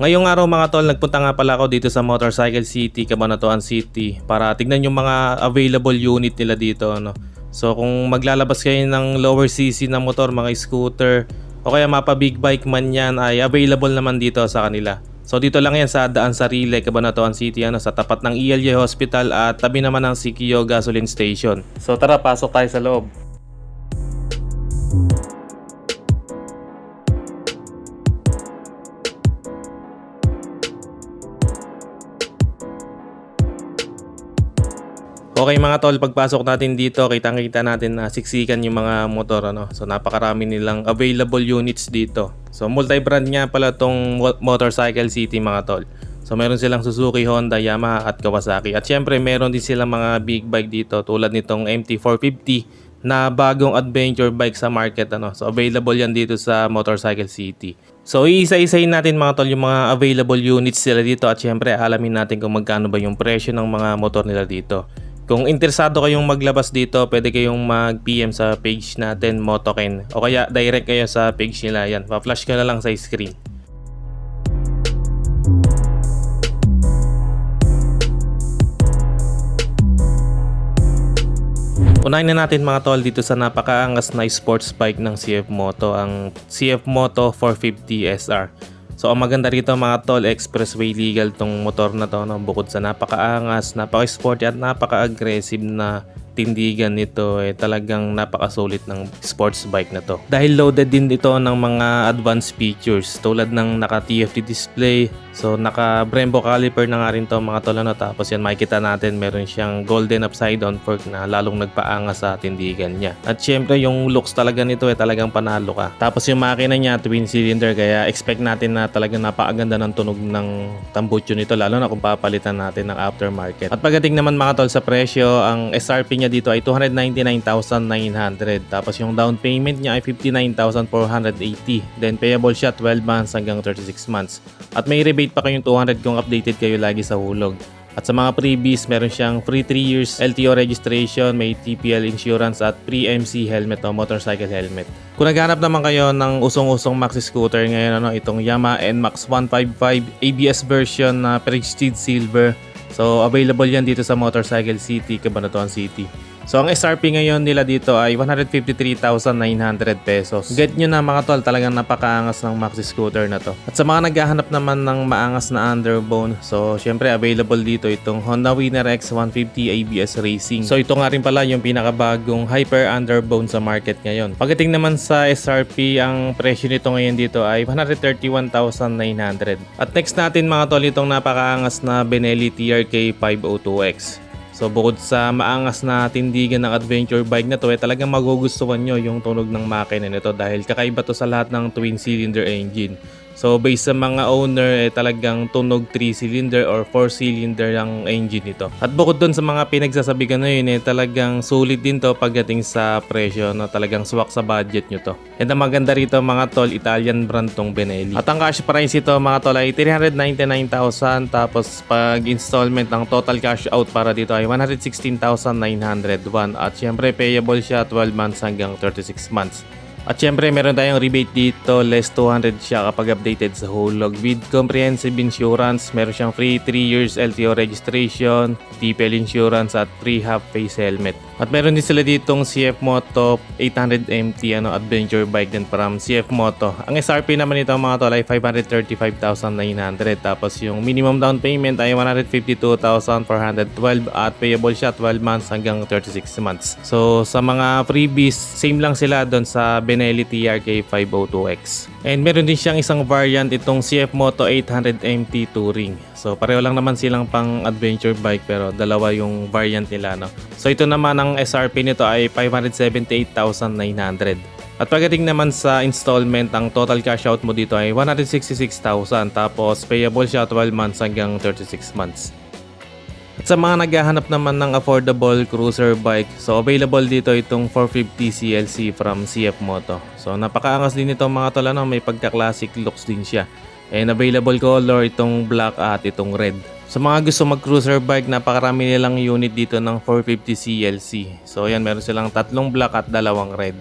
Ngayong araw mga tol, nagpunta nga pala ako dito sa Motorcycle City, Cabanatuan City para tignan yung mga available unit nila dito. Ano. So kung maglalabas kayo ng lower CC na motor, mga scooter, o kaya mapa big bike man yan ay available naman dito sa kanila. So dito lang yan sa Daan Sarile, Cabanatuan City ano, sa tapat ng ELJ Hospital at tabi naman ng Sikio Gasoline Station. So tara, pasok tayo sa loob. Okay mga tol, pagpasok natin dito, kitang-kita natin na siksikan yung mga motor ano. So napakarami nilang available units dito. So multi-brand nga pala tong Mo- Motorcycle City mga tol. So meron silang Suzuki, Honda, Yamaha at Kawasaki. At syempre meron din silang mga big bike dito tulad nitong MT450 na bagong adventure bike sa market ano. So available yan dito sa Motorcycle City. So iisa-isahin natin mga tol yung mga available units sila dito at syempre alamin natin kung magkano ba yung presyo ng mga motor nila dito. Kung interesado kayong maglabas dito, pwede kayong mag-PM sa page natin, Motoken. O kaya direct kayo sa page nila. Yan, pa-flash ko na lang sa screen. Unahin na natin mga tol dito sa napakaangas na sports bike ng CF Moto, ang CF Moto 450 SR. So ang maganda rito mga tol, expressway legal tong motor na to, no? bukod sa napakaangas, napaka-sporty at napaka-aggressive na tindigan nito eh talagang napakasulit ng sports bike na to. Dahil loaded din ito ng mga advanced features tulad ng naka TFT display, so naka Brembo caliper na nga rin to mga tol ano. Tapos yan makikita natin meron siyang golden upside down fork na lalong nagpaangas sa tindigan niya. At syempre yung looks talaga nito eh talagang panalo ka. Tapos yung makina niya twin cylinder kaya expect natin na talagang napakaganda ng tunog ng tambucho nito lalo na kung papalitan natin ng aftermarket. At pagdating naman mga tol sa presyo, ang SRP niya dito ay 299,900. Tapos yung down payment niya ay 59,480. Then payable siya 12 months hanggang 36 months. At may rebate pa kayong 200 kung updated kayo lagi sa hulog. At sa mga freebies, meron siyang free 3 years LTO registration, may TPL insurance at free MC helmet o motorcycle helmet. Kung naghanap naman kayo ng usong-usong maxi scooter ngayon, ano, itong Yamaha NMAX 155 ABS version na Prestige Silver. So, available yan dito sa Motorcycle City, Cabanatuan City. So, ang SRP ngayon nila dito ay 153,900 pesos. Get nyo na mga tol, talagang napakaangas ng maxi scooter na to. At sa mga naghahanap naman ng maangas na underbone, so syempre available dito itong Honda Winner X 150 ABS Racing. So ito nga rin pala yung pinakabagong hyper underbone sa market ngayon. Pagdating naman sa SRP, ang presyo nito ngayon dito ay 131,900. At next natin mga tol, itong napakaangas na Benelli TRK 502X. So bukod sa maangas na tindigan ng adventure bike na to, eh, talagang magugustuhan nyo yung tunog ng makina nito dahil kakaiba to sa lahat ng twin cylinder engine. So based sa mga owner, eh, talagang tunog 3 cylinder or 4 cylinder ang engine nito. At bukod dun sa mga pinagsasabi ko na yun, eh, talagang sulit din to pagdating sa presyo, no? talagang swak sa budget nyo to. And ang maganda rito mga tol, Italian brand tong Benelli. At ang cash price ito mga tol ay 399,000 tapos pag installment ng total cash out para dito ay 116,901 at syempre payable siya 12 months hanggang 36 months. At syempre meron tayong rebate dito, less 200 siya kapag updated sa hulog. With comprehensive insurance, meron siyang free 3 years LTO registration, TPL insurance at free half face helmet. At meron din sila ditong CF Moto 800MT ano, adventure bike din from CF Moto. Ang SRP naman nito mga tol ay 535,900 tapos yung minimum down payment ay 152,412 at payable siya 12 months hanggang 36 months. So sa mga freebies, same lang sila doon sa Benelli TRK 502X. And meron din siyang isang variant itong CF Moto 800MT Touring. So pareho lang naman silang pang adventure bike pero dalawa yung variant nila no. So ito naman ang SRP nito ay 578,900. At pagdating naman sa installment, ang total cash out mo dito ay 166,000 tapos payable siya 12 months hanggang 36 months. At sa mga naghahanap naman ng affordable cruiser bike, so available dito itong 450 CLC from CF Moto. So napakaangas din ito mga tol, ano, may pagka-classic looks din siya. And available color itong black at itong red. Sa mga gusto mag-cruiser bike, napakarami nilang unit dito ng 450 CLC. So yan, meron silang tatlong black at dalawang red.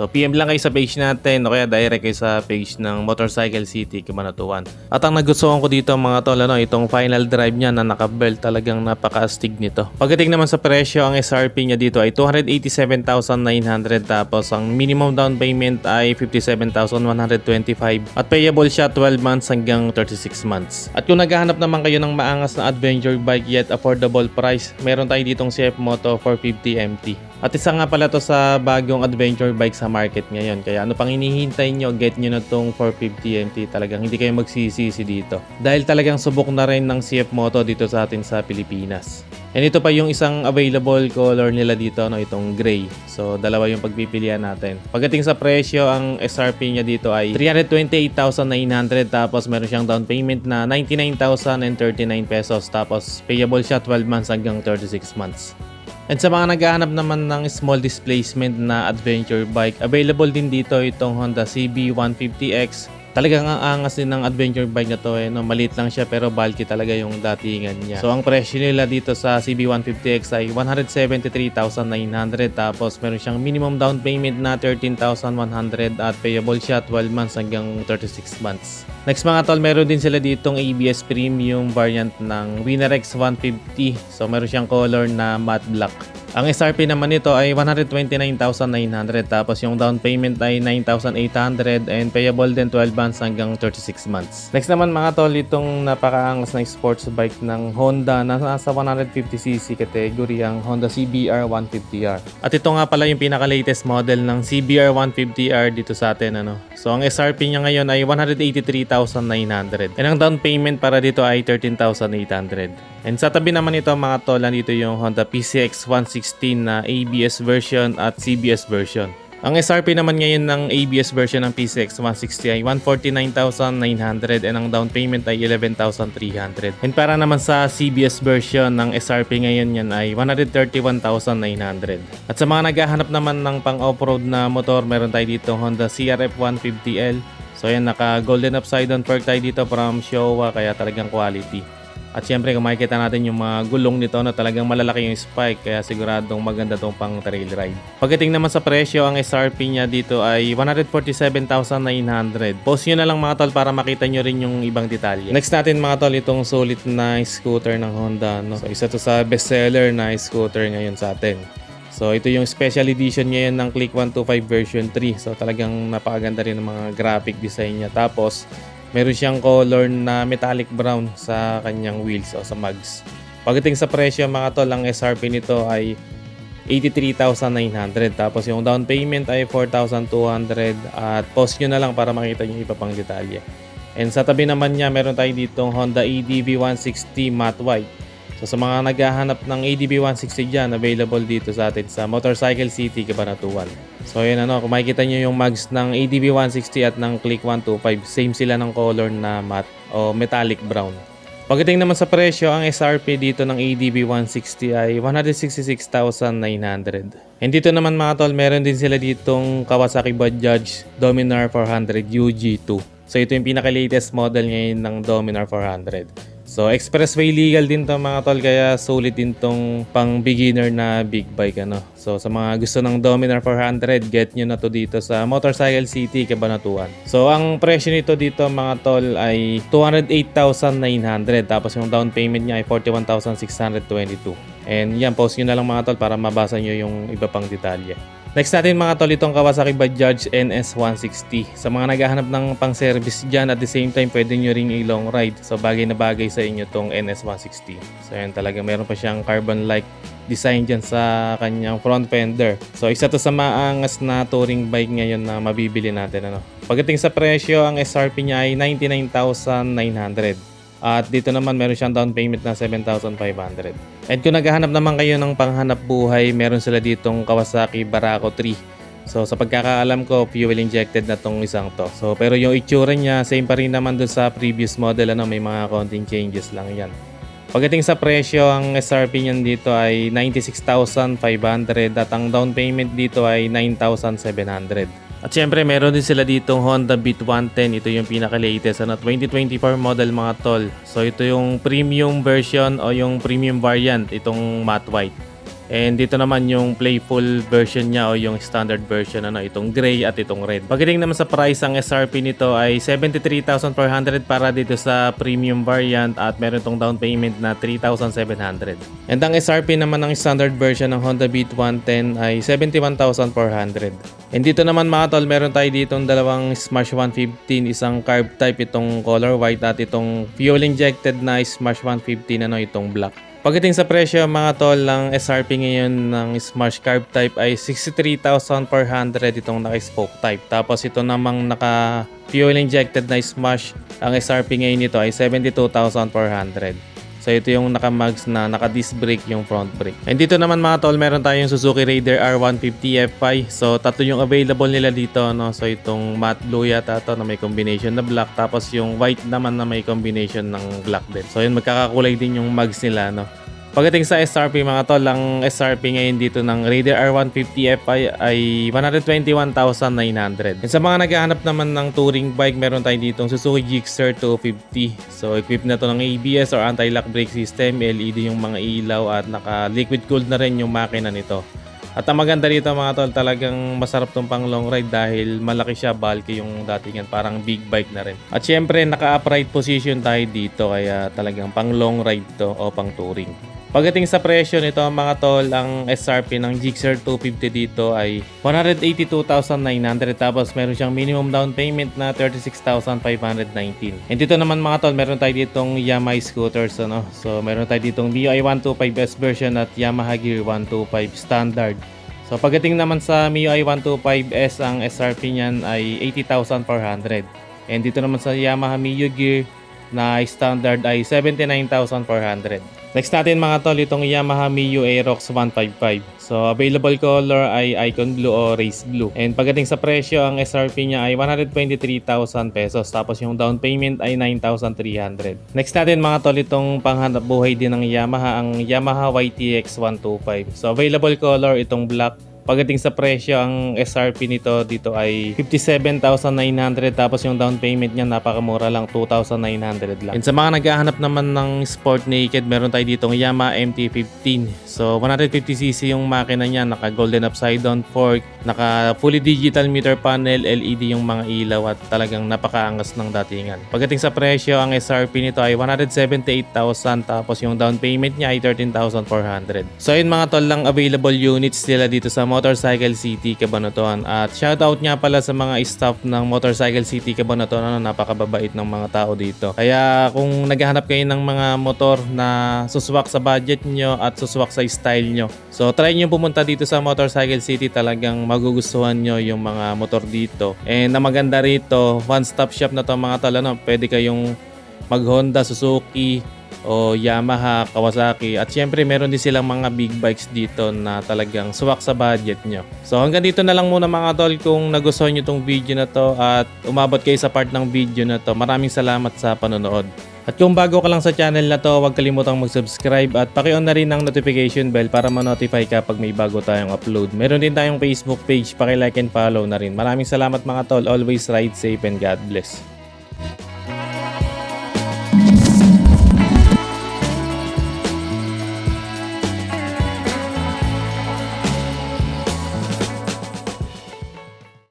So PM lang kayo sa page natin o kaya direct kayo sa page ng Motorcycle City Cabanatuan. At ang nagustuhan ko dito mga tol, ano, itong final drive niya na naka-belt talagang napaka-astig nito. Pagdating naman sa presyo, ang SRP niya dito ay 287,900 tapos ang minimum down payment ay 57,125 at payable siya 12 months hanggang 36 months. At kung naghahanap naman kayo ng maangas na adventure bike yet affordable price, meron tayo ditong CF Moto 450 MT. At isa nga pala to sa bagong adventure bike sa market ngayon. Kaya ano pang hinihintay nyo, get nyo na tong 450 MT. Talagang hindi kayo magsisisi dito. Dahil talagang subok na rin ng CF Moto dito sa atin sa Pilipinas. And ito pa yung isang available color nila dito, no, itong gray. So, dalawa yung pagpipilian natin. Pagdating sa presyo, ang SRP niya dito ay 328,900 tapos meron siyang down payment na 99,039 pesos tapos payable siya 12 months hanggang 36 months. And sa mga naghahanap naman ng small displacement na adventure bike, available din dito itong Honda CB150X. Talagang ang angas din ng adventure bike na to eh, no? maliit lang siya pero bulky talaga yung datingan niya. So ang presyo nila dito sa CB150X ay 173,900 tapos meron siyang minimum down payment na 13,100 at payable siya 12 months hanggang 36 months. Next mga tol, meron din sila ditong ABS Premium variant ng WinnerX 150. So meron siyang color na matte black. Ang SRP naman nito ay 129,900 tapos yung down payment ay 9,800 and payable din 12 months hanggang 36 months. Next naman mga tol, itong napakaangas na sports bike ng Honda na nasa 150cc category ang Honda CBR 150R. At ito nga pala yung pinaka-latest model ng CBR 150R dito sa atin. Ano? So ang SRP niya ngayon ay 183,900 and ang down payment para dito ay 13,800. And sa tabi naman ito mga tol, nandito yung Honda PCX 116 na ABS version at CBS version. Ang SRP naman ngayon ng ABS version ng PCX 160 ay 149,900 and ang down payment ay 11,300. And para naman sa CBS version ng SRP ngayon yan ay 131,900. At sa mga naghahanap naman ng pang off-road na motor, meron tayo dito Honda CRF 150L. So yan, naka golden upside down perk tayo dito from Showa kaya talagang quality. At syempre kung makikita natin yung mga gulong nito na talagang malalaki yung spike kaya siguradong maganda tong pang trail ride. Pagdating naman sa presyo, ang SRP niya dito ay 147,900. Post nyo na lang mga tol para makita nyo rin yung ibang detalye. Next natin mga tol, itong sulit na scooter ng Honda. No? So isa to sa bestseller na scooter ngayon sa atin. So ito yung special edition ngayon ng Click 125 version 3. So talagang napakaganda rin ng mga graphic design niya. Tapos meron siyang color na metallic brown sa kanyang wheels o sa mugs. Pagdating sa presyo mga tol, ang SRP nito ay 83,900 tapos yung down payment ay 4,200 at post nyo na lang para makita yung iba pang detalye. And sa tabi naman niya meron tayo ditong Honda EDV 160 matte white. So sa mga naghahanap ng ADB 160 dyan, available dito sa atin sa Motorcycle City, Cabanatuan. So yun ano, kung makikita nyo yung mags ng ADB 160 at ng Click 125, same sila ng color na matte o metallic brown. Pagdating naman sa presyo, ang SRP dito ng ADB 160 ay 166,900. And dito naman mga tol, meron din sila ditong Kawasaki Bajaj Dominar 400 UG2. So ito yung pinaka-latest model ngayon ng Dominar 400. So expressway legal din to mga tol kaya sulit din tong pang beginner na big bike ano. So sa mga gusto ng Dominar 400, get nyo na to dito sa Motorcycle City, Cabanatuan. So ang presyo nito dito mga tol ay 208,900 tapos yung down payment niya ay 41,622. And yan, post nyo na lang mga tol para mabasa nyo yung iba pang detalye. Next natin mga tol, itong Kawasaki Bajaj NS160. Sa mga naghahanap ng pang-service dyan, at the same time, pwede nyo ring i-long ride. So, bagay na bagay sa inyo tong NS160. So, yan talaga, meron pa siyang carbon-like design dyan sa kanyang front fender. So, isa to sa maangas na touring bike ngayon na mabibili natin. Ano? Pagdating sa presyo, ang SRP niya ay 99,900. At dito naman meron siyang down payment na 7,500. And kung naghahanap naman kayo ng panghanap buhay, meron sila ditong Kawasaki Barako 3. So sa pagkakaalam ko, fuel injected na tong isang to. So pero yung itsura niya, same pa rin naman dun sa previous model, ano, may mga konting changes lang yan. Pagdating sa presyo, ang SRP niyan dito ay 96,500 at ang down payment dito ay 9,700. At syempre, meron din sila ditong Honda Beat 110. Ito yung pinaka-latest na 2024 model mga tol. So ito yung premium version o yung premium variant, itong matte white. And dito naman yung playful version niya o yung standard version ano, itong gray at itong red. Pagdating naman sa price, ang SRP nito ay 73,400 para dito sa premium variant at meron itong down payment na 3,700. And ang SRP naman ng standard version ng Honda Beat 110 ay 71,400. And dito naman mga tol, meron tayo ditong dalawang Smash 115, isang carb type itong color white at itong fuel injected na Smash 115 ano itong black. Pagdating sa presyo mga tol, ang SRP ngayon ng Smash Carb type ay 63,400 itong naka-spoke type. Tapos ito namang naka fuel injected na Smash, ang SRP ngayon nito ay 72,400. So ito yung naka-mags na naka-disc brake yung front brake. And dito naman mga tol, meron tayong Suzuki Raider R150 Fi. So tatlo yung available nila dito. No? So itong matte blue yata to na may combination na black. Tapos yung white naman na may combination ng black din. So yun magkakakulay din yung mags nila. No? Pagdating sa SRP mga tol, ang SRP ngayon dito ng Raider R150 Fi ay 121,900. And sa mga naghahanap naman ng touring bike, meron tayo ditong Suzuki Gixxer 250. So equipped na to ng ABS or anti-lock brake system, LED yung mga ilaw at naka liquid cooled na rin yung makina nito. At ang maganda dito mga tol, talagang masarap tong pang long ride dahil malaki siya, bulky yung datingan, parang big bike na rin. At syempre, naka-upright position tayo dito, kaya talagang pang long ride to o pang touring. Pagdating sa presyo nito mga tol, ang SRP ng Gixxer 250 dito ay 182,900 tapos meron siyang minimum down payment na 36,519. And dito naman mga tol, meron tayo ditong Yamaha scooters ano. So meron tayo ditong MIUI 125S version at Yamaha Gear 125 standard. So pagdating naman sa MIUI 125S, ang SRP niyan ay 80,400. And dito naman sa Yamaha Miu Gear na standard ay 79,400. Next natin mga tol, itong Yamaha Miu Aerox 155. So available color ay icon blue o race blue. And pagdating sa presyo, ang SRP niya ay 123,000 pesos. Tapos yung down payment ay 9,300. Next natin mga tol, itong panghanap buhay din ng Yamaha, ang Yamaha YTX 125. So available color itong black Pagdating sa presyo, ang SRP nito dito ay 57,900 tapos yung down payment niya napakamura lang 2,900 lang. And sa mga naghahanap naman ng sport naked, meron tayo ditong Yamaha MT-15. So 150cc yung makina niya, naka golden upside down fork, naka fully digital meter panel, LED yung mga ilaw at talagang napakaangas ng datingan. Pagdating sa presyo, ang SRP nito ay 178,000 tapos yung down payment niya ay 13,400. So yun mga tol lang available units nila dito sa Motorcycle City Cabanatuan. At shoutout nga pala sa mga staff ng Motorcycle City Cabanatuan. Ano, napakababait ng mga tao dito. Kaya kung naghahanap kayo ng mga motor na suswak sa budget nyo at suswak sa style nyo. So try nyo pumunta dito sa Motorcycle City. Talagang magugustuhan nyo yung mga motor dito. And na maganda rito, one-stop shop na to mga tol. Ano, pwede kayong mag Honda, Suzuki, o Yamaha, Kawasaki at syempre meron din silang mga big bikes dito na talagang swak sa budget nyo. So hanggang dito na lang muna mga tol kung nagustuhan nyo tong video na to at umabot kayo sa part ng video na to. Maraming salamat sa panonood. At kung bago ka lang sa channel na to, huwag kalimutang mag-subscribe at paki-on na rin ang notification bell para ma-notify ka pag may bago tayong upload. Meron din tayong Facebook page, paki-like and follow na rin. Maraming salamat mga tol. Always ride safe and God bless.